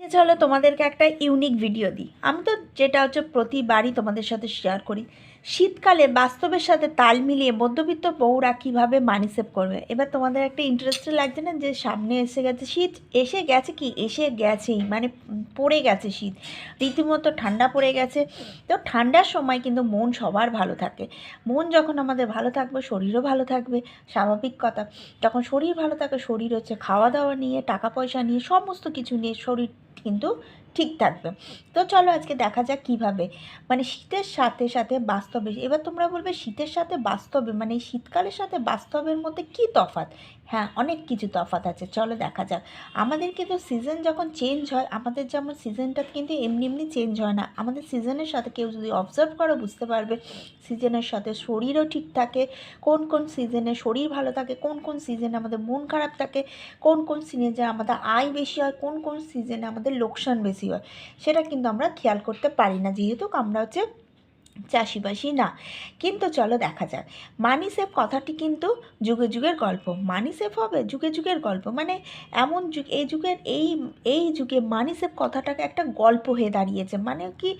চলো তোমাদেরকে একটা ইউনিক ভিডিও দিই। আমি তো যেটা হচ্ছে প্রতিবারই তোমাদের সাথে শেয়ার করি। শীতকালে বাস্তবের সাথে তাল মিলিয়ে মধ্যবিত্ত বউরা কীভাবে মানি সেভ করবে? এবার তোমাদের একটা ইন্টারেস্টেড লাগছে না যে সামনে এসে গেছে শীত? এসে গেছে কি? এসে গেছেই। মানে পড়ে গেছে শীত। রীতিমতো ঠান্ডা পড়ে গেছে। তো ঠান্ডার সময় কিন্তু মন সবার ভালো থাকে। মন যখন আমাদের ভালো থাকবে, শরীরও ভালো থাকবে। স্বাভাবিক কথা। যখন শরীর ভালো থাকে, শরীর হচ্ছে খাওয়া দাওয়া নিয়ে টাকা পয়সা নিয়ে, সমস্ত কিছু নিয়ে শরীর কিন্তু ঠিক থাকবে। তো চলো আজকে দেখা যাক কীভাবে। মানে শীতের সাথে সাথে বাস্তবে, এবার তোমরা বলবে শীতের সাথে বাস্তবে মানে শীতকালের সাথে বাস্তবের মধ্যে কি তফাৎ? হ্যাঁ অনেক কিছু তফাৎ আছে। চলো দেখা যাক। আমাদের কিন্তু সিজন যখন চেঞ্জ হয়, আমাদের যেমন সিজনটা কিন্তু এমনি এমনি চেঞ্জ হয় না। আমাদের সিজনের সাথে কেউ যদি অবজার্ভ করো, বুঝতে পারবে সিজনের সাথে শরীরও ঠিক থাকে, কোন কোন সিজনে শরীর ভালো থাকে, কোন কোন সিজনে আমাদের মন খারাপ থাকে, কোন কোন সিজনে আমাদের আয় বেশি হয়, কোন কোন সিজনে আমাদের লোকসান বেশি হয়, সেটা কিন্তু আমরা খেয়াল করতে পারি না। যেহেতু আমরা হচ্ছে চাষিবাসি না। কিন্তু চলো দেখা যাক। মানি সেফ কথাটি কিন্তু যুগে যুগের গল্প। মানি সেফ হবে যুগে যুগের গল্প। মানে এমন যুগ, এই যুগের, এই এই যুগে মানি সেফ কথাটাকে একটা গল্প হয়ে দাঁড়িয়েছে। মানে কি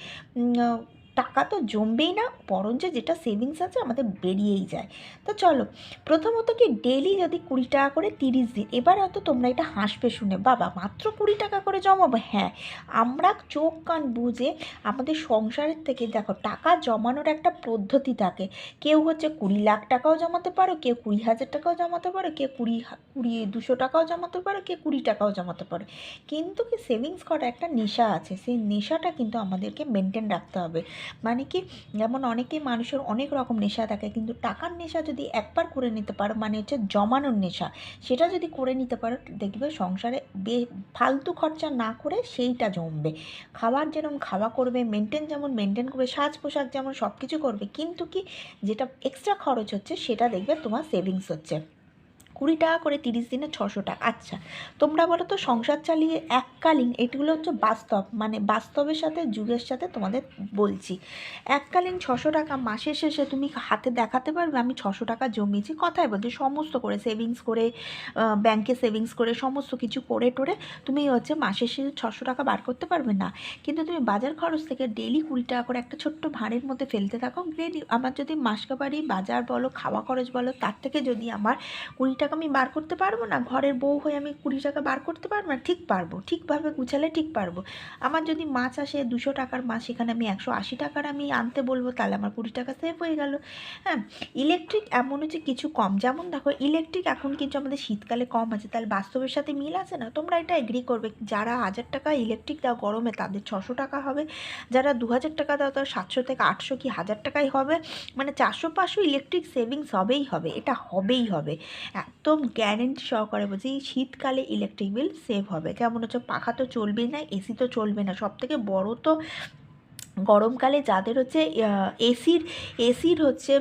টাকা তো জমবেই না, বরঞ্চ যেটা সেভিংস আছে আমাদের বেরিয়েই যায়। তো চলো, প্রথমত কি ডেলি যদি কুড়ি টাকা করে তিরিশ দিন, এবার হয়তো তোমরা এটা হাসবে শুনে, বাবা মাত্র কুড়ি টাকা করে জমাবো? হ্যাঁ আমরা চোখ কান বুঝে আমাদের সংসারের থেকে দেখো, টাকা জমানোর একটা পদ্ধতি থাকে। কেউ হচ্ছে কুড়ি লাখ টাকাও জমাতে পারো, কেউ কুড়ি হাজার টাকাও জমাতে পারো, কেউ কুড়ি কুড়ি দুশো টাকাও জমাতে পারো, কেউ কুড়ি টাকাও জমাতে পারো। কিন্তু কি সেভিংস করা একটা নেশা আছে, সেই নেশাটা কিন্তু আমাদেরকে মেনটেন রাখতে হবে। মানে কি, যেমন অনেকেই মানুষের অনেক রকম নেশা থাকে, কিন্তু টাকার নেশা যদি একবার করে নিতে পারো মানে হচ্ছে জমানোর নেশা, সেটা যদি করে নিতে পারো, দেখবে সংসারে বে, ফালতু খরচা না করে সেইটা জমবে। খাবার যেরকম খাওয়া করবে মেনটেন যেমন মেনটেন করবে, সাজ পোশাক যেমন সব কিছু করবে, কিন্তু কি যেটা এক্সট্রা খরচ হচ্ছে, সেটা দেখবে তোমার সেভিংস হচ্ছে। কুড়ি টাকা করে তিরিশ দিনে ছশো টাকা। আচ্ছা তোমরা বলো তো সংসার চালিয়ে এককালীন এগুলো হচ্ছে বাস্তব মানে বাস্তবের সাথে, যুগের সাথে তোমাদের বলছি। এককালীন ছশো টাকা মাসের শেষে তুমি হাতে দেখাতে পারবে, আমি ছশো টাকা জমিয়েছি কথায় বলছি, সমস্ত করে সেভিংস করে ব্যাংকে সেভিংস করে, সমস্ত কিছু করে টোরে তুমি হচ্ছে মাসের শেষে ছশো টাকা বার করতে পারবে না। কিন্তু তুমি বাজার খরচ থেকে ডেলি কুড়ি টাকা করে একটা ছোট্ট ভাঁড়ের মধ্যে ফেলতে থাকো ডেলি আমার যদি মাসকাবারি বাজার বলো, খাওয়া খরচ বলো, তার থেকে যদি আমার কুড়ি টাকা আমি বার করতে পারব না? ঘরের বউ হয়ে আমি কুড়ি টাকা বার করতে পারব না? ঠিক পারব। ঠিকভাবে গুছালে ঠিক পারব। আমার যদি মাছ আসে দুশো টাকার মাছ, সেখানে আমি একশো আশি টাকার আমি আনতে বলব, তাহলে আমার কুড়ি টাকা সেভ হয়ে গেল। হ্যাঁ ইলেকট্রিক এমন হচ্ছে কিছু কম। যেমন দেখো ইলেকট্রিক এখন কিন্তু আমাদের শীতকালে কম আছে, তাহলে বাস্তবের সাথে মিল আছে না? তোমরা এটা এগ্রি করবে। যারা হাজার টাকা ইলেকট্রিক দাও গরমে, তাদের ছশো টাকা হবে। যারা দু হাজার টাকা দাও, তার সাতশো থেকে আটশো কি হাজার টাকাই হবে। মানে চারশো পাঁচশো ইলেকট্রিক সেভিংস হবেই হবে। এটা হবেই হবে। একদম গ্যারেন্টি সহকারে বলছি, এই শীতকালে ইলেকট্রিক বিল সেভ হবে। কেমন হচ্ছে? পাখা তো চলবেই না এসি তো চলবে না। সব থেকে বড়ো তো গরমকালে যাদের হচ্ছে এসির এসির হচ্ছে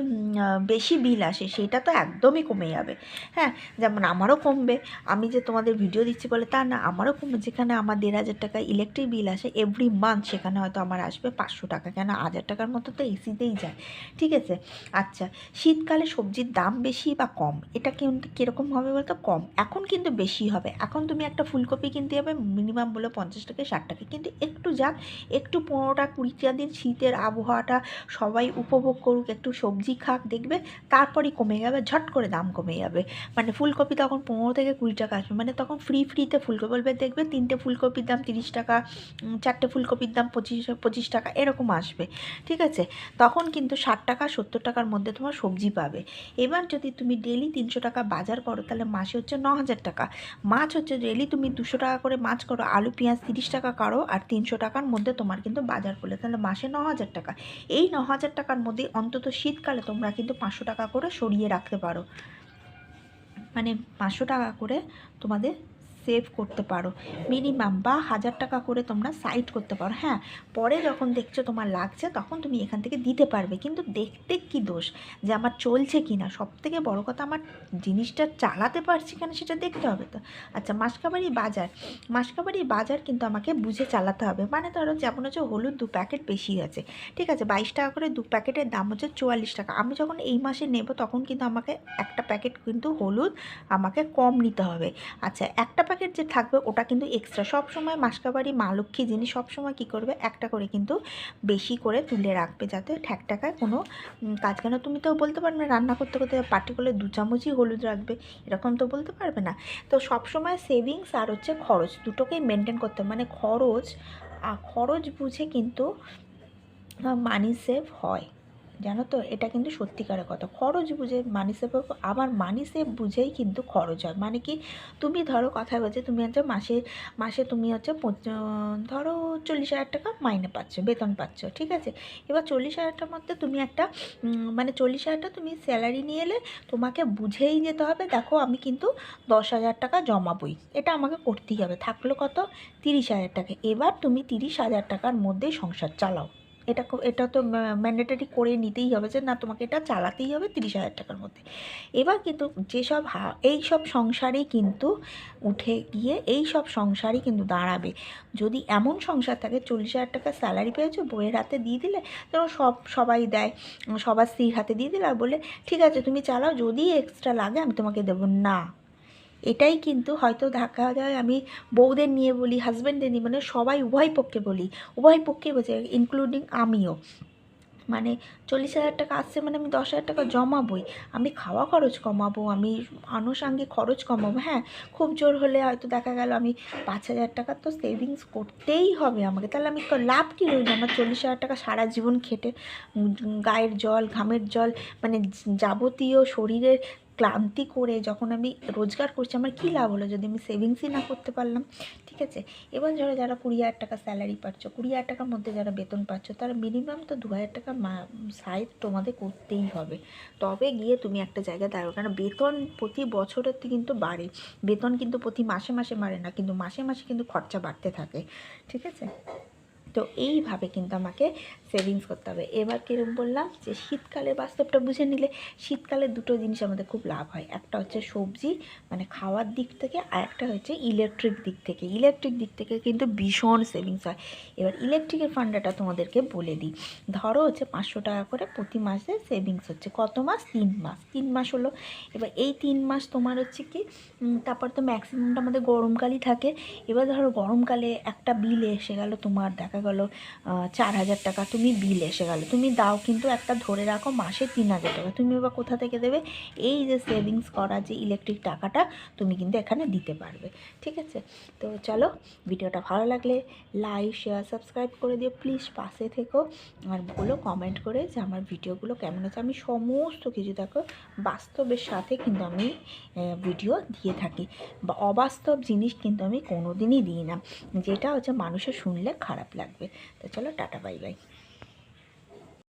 বেশি বিল আসে, সেটা তো একদমই কমে যাবে। হ্যাঁ যেমন আমারও কমবে। আমি যে তোমাদের ভিডিও দিচ্ছি বলে, তা না, আমারও কমবে। যেখানে আমার দেড় হাজার টাকা ইলেকট্রিক বিল আসে এভরি মান্থ সেখানে হয়তো আমার আসবে পাঁচশো টাকা। কেন? হাজার টাকার মতো তো এসিতেই যায়। ঠিক আছে? আচ্ছা শীতকালে সবজির দাম বেশি বা কম? এটা কিন্তু কীরকম হবে বলতো? কম। এখন কিন্তু বেশি হবে। এখন তুমি একটা ফুলকপি কিনতে যাবে মিনিমাম বলে পঞ্চাশ টাকা ষাট টাকা কিন্তু একটু যাক, একটু পনেরোটা কুড়িটা দিন শীতের আবহাওয়াটা সবাই উপভোগ করুক, একটু সবজি খাক, দেখবে তারপরই কমে যাবে, ঝট করে দাম কমে যাবে। মানে ফুলকপি তখন পনেরো থেকে কুড়ি টাকা আসবে মানে তখন ফ্রি ফ্রিতে ফুলকপি বলবে দেখবে তিনটে ফুলকপির দাম তিরিশ টাকা চারটে ফুলকপির দাম পঁচিশ পঁচিশ টাকা, এরকম আসবে। ঠিক আছে? তখন কিন্তু ষাট টাকা, সত্তর টাকার মধ্যে তোমার সবজি পাবে। এবার যদি তুমি ডেলি তিনশো টাকা বাজার করো, তাহলে মাসে হচ্ছে ন হাজার টাকা। মাছ হচ্ছে ডেলি তুমি দুশো টাকা করে মাছ করো, আলু, পেঁয়াজ তিরিশ টাকা করো আর তিনশো টাকার মধ্যে তোমার কিন্তু বাজার করলে, তাহলে মাসে ন হাজার টাকা। এই ন হাজার টাকার মধ্যে অন্তত শীতকালে তোমরা কিন্তু পাঁচশো টাকা করে সরিয়ে রাখতে পারো। মানে পাঁচশো টাকা করে তোমাদের সেভ করতে পারো। মিনিমাম বা হাজার টাকা করে তোমরা সাইড করতে পারো। হ্যাঁ পরে যখন দেখছ তোমার লাগছে, তখন তুমি এখান থেকে দিতে পারবে। কিন্তু দেখতে কি দোষ? যে আমার চলছে কি না সব থেকে বড়ো কথা, আমার জিনিসটা চালাতে পারছি কেন সেটা দেখতে হবে তো। আচ্ছা মাসকাবারি বাজার। মাসকাবারি বাজার কিন্তু আমাকে বুঝে চালাতে হবে। মানে ধরো যেমন হচ্ছে হলুদ দু প্যাকেট বেশি আছে। ঠিক আছে, বাইশ টাকা করে দু প্যাকেটের দাম হচ্ছে চুয়াল্লিশ টাকা। আমি যখন এই মাসে নেব, তখন কিন্তু আমাকে একটা প্যাকেট কিন্তু হলুদ আমাকে কম নিতে হবে। আচ্ছা একটা প্যাকেট মার্কেট যে থাকবে, ওটা কিন্তু এক্সট্রা সব সময় মাসকাবাড়ি মা লক্ষ্মী জিনিস সব সময় কী করবে, একটা করে কিন্তু বেশি করে তুলে রাখবে যাতে ঠ্যাক টাকায় কোনো কাজ কেন? তুমি তো বলতে পারবে রান্না করতে করতে পার্টিকুলার দু চামচই হলুদ রাখবে, এরকম তো বলতে পারবে না। তো সব সময় সেভিংস আর হচ্ছে খরচ দুটোকেই মেনটেন করতে হবে। মানে খরচ খরচ বুঝে কিন্তু মানি সেভ হয়। জানো তো, এটা কিন্তু সত্যিকারের কথা। খরচ বুঝে মানি সেভ আবার মানি সেভ বুঝেই কিন্তু খরচ হয়। মানে কি, তুমি ধরো কথা বলছে, তুমি হচ্ছে মাসে মাসে তুমি হচ্ছে ধরো চল্লিশ হাজার টাকা মাইনে পাচ্ছ, বেতন পাচ্ছ, ঠিক আছে? এবার চল্লিশ হাজারটার মধ্যে তুমি একটা মানে চল্লিশ হাজারটা তুমি স্যালারি নিয়ে এলে তোমাকে বুঝেই যেতে হবে, দেখো আমি কিন্তু দশ হাজার টাকা জমাবই। এটা আমাকে করতেই হবে। থাকল কত? তিরিশ হাজার টাকা। এবার তুমি তিরিশ হাজার টাকার মধ্যেই সংসার চালাও। এটা এটা তো ম্যান্ডেটারি করে নিতেই হবে যে না, তোমাকে এটা চালাতেই হবে তিরিশ হাজার টাকার মধ্যে। এবার কিন্তু যেসব হা এই সব সংসারেই কিন্তু উঠে গিয়ে এই সব সংসারই কিন্তু দাঁড়াবে। যদি এমন সংসার থাকে, চল্লিশ হাজার টাকা স্যালারি পেয়েছ, বইয়ের হাতে দিয়ে দিলে, যেমন সব, সবাই দেয়, সবার স্ত্রীর হাতে দিয়ে দিলে আর বলে ঠিক আছে, তুমি চালাও, যদি এক্সট্রা লাগে আমি তোমাকে দেবো। না। এটাই কিন্তু হয়তো দেখা যায় আমি বউদের নিয়ে বলি হাজব্যান্ডদের নিয়ে মানে সবাই উভয় পক্ষে বলি। উভয় পক্ষে বোঝে ইনক্লুডিং আমিও। মানে চল্লিশ হাজার টাকা আসছে মানে আমি দশ হাজার টাকা জমাবই। আমি খাওয়া খরচ কমাবো, আমি আনুষাঙ্গিক খরচ কমাবো হ্যাঁ খুব জোর হলে হয়তো দেখা গেল আমি পাঁচ হাজার টাকা তো সেভিংস করতেই হবে আমাকে। তাহলে আমি লাভ কী রইল? আমার চল্লিশ হাজার টাকা সারা জীবন খেটে গায়ের জল, ঘামের জল মানে যাবতীয় শরীরের ক্লান্তি করে যখন আমি রোজগার করছি, আমার কী লাভ হলো যদি আমি সেভিংসই না করতে পারলাম? ঠিক আছে? এবার ধরো যারা কুড়ি হাজার টাকা স্যালারি পাচ্ছ, কুড়ি হাজার টাকার মধ্যে যারা বেতন পাচ্ছ, তারা মিনিমাম তো দু হাজার টাকা সাইড তোমাদের করতেই হবে। তবে গিয়ে তুমি একটা জায়গায় দাঁড়াবে কারণ বেতন প্রতি বছরের কিন্তু বাড়ে। বেতন কিন্তু প্রতি মাসে মাসে বাড়ে না, কিন্তু মাসে মাসে কিন্তু খরচা বাড়তে থাকে। ঠিক আছে? তো এইভাবে কিন্তু আমাকে সেভিংস করতে হবে। এবার কীরকম বললাম যে শীতকালে বাস্তবটা বুঝে নিলে শীতকালে দুটো জিনিস আমাদের খুব লাভ হয়। একটা হচ্ছে সবজি মানে খাওয়ার দিক থেকে, আর একটা হচ্ছে ইলেকট্রিক দিক থেকে। ইলেকট্রিক দিক থেকে কিন্তু ভীষণ সেভিংস হয়। এবার ইলেকট্রিকের ফান্ডাটা তোমাদেরকে বলে দিই। ধরো হচ্ছে পাঁচশো টাকা করে প্রতি মাসে সেভিংস হচ্ছে। কত মাস? তিন মাস। তিন মাস হলো। এবার এই তিন মাস তোমার হচ্ছে কি তারপর তো ম্যাক্সিমামটা আমাদের গরমকালই থাকে। এবার ধরো গরমকালে একটা বিল এসে গেল তোমার দেখা গেল চার হাজার টাকা তুমি বিল এসে গেলো। তুমি দাও, কিন্তু একটা ধরে রাখো মাসে তিন হাজার টাকা। তুমি এবার কোথা থেকে দেবে? এই যে সেভিংস করা যে ইলেকট্রিক টাকাটা, তুমি কিন্তু এখানে দিতে পারবে। ঠিক আছে? তো চলো, ভিডিওটা ভালো লাগলে লাইক শেয়ার সাবস্ক্রাইব করে দিও। প্লিজ পাশে থেকো আর বলো কমেন্ট করে যে আমার ভিডিওগুলো কেমন আছে আমি সমস্ত কিছু দেখো, বাস্তবের সাথে কিন্তু আমি ভিডিও দিয়ে থাকি। বা অবাস্তব জিনিস কিন্তু আমি কোনো দিনই দিই না। যেটা হচ্ছে মানুষের শুনলে খারাপ লাগবে। তো চলো টাটা বাই বাই।